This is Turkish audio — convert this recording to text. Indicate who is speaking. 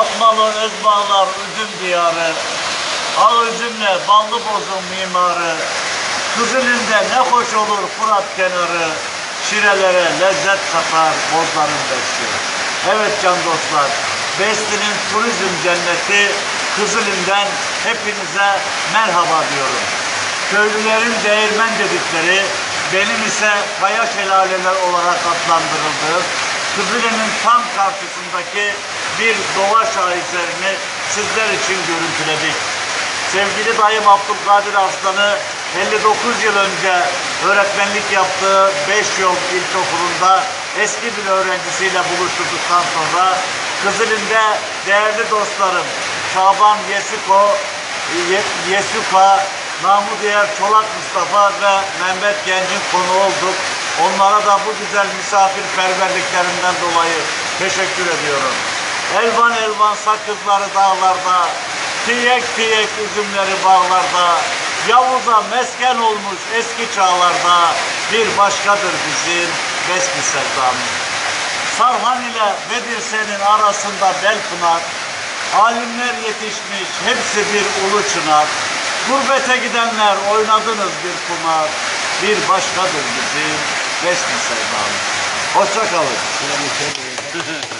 Speaker 1: Atmalı Özbağlar üzüm diyarı, Al üzümle ballı bozum mimarı, Kızılinde ne hoş olur Fırat kenarı, Şirelere lezzet katar bozların besti. Evet can dostlar, Besti'nin turizm cenneti Kızılım'dan hepinize merhaba diyorum. Köylülerin değirmen dedikleri, benim ise kaya şelaleler olarak adlandırıldığım Kızıle'nin tam karşısındaki bir doğa şaheserini sizler için görüntüledik. Sevgili dayım Abdülkadir Arslan'ı 59 yıl önce öğretmenlik yaptığı 5 yol ilkokulunda eski bir öğrencisiyle buluşturduktan sonra Kızıl'inde değerli dostlarım Şaban Yesuko, Ye- Yesuka, namı diğer Çolak Mustafa ve Mehmet Genç'in konu olduk. Onlara da bu güzel misafirperverliklerinden dolayı teşekkür ediyorum. Elvan elvan sakızları dağlarda, tiyek tiyek üzümleri bağlarda, Yavuz'a mesken olmuş eski çağlarda bir başkadır bizim besmi sevdamız. Sarhan ile Bedir senin arasında bel pınar, alimler yetişmiş hepsi bir ulu çınar. Gurbete gidenler oynadınız bir kumar, bir başkadır bizim resmi sevdamız. Hoşça kalın. Bravo.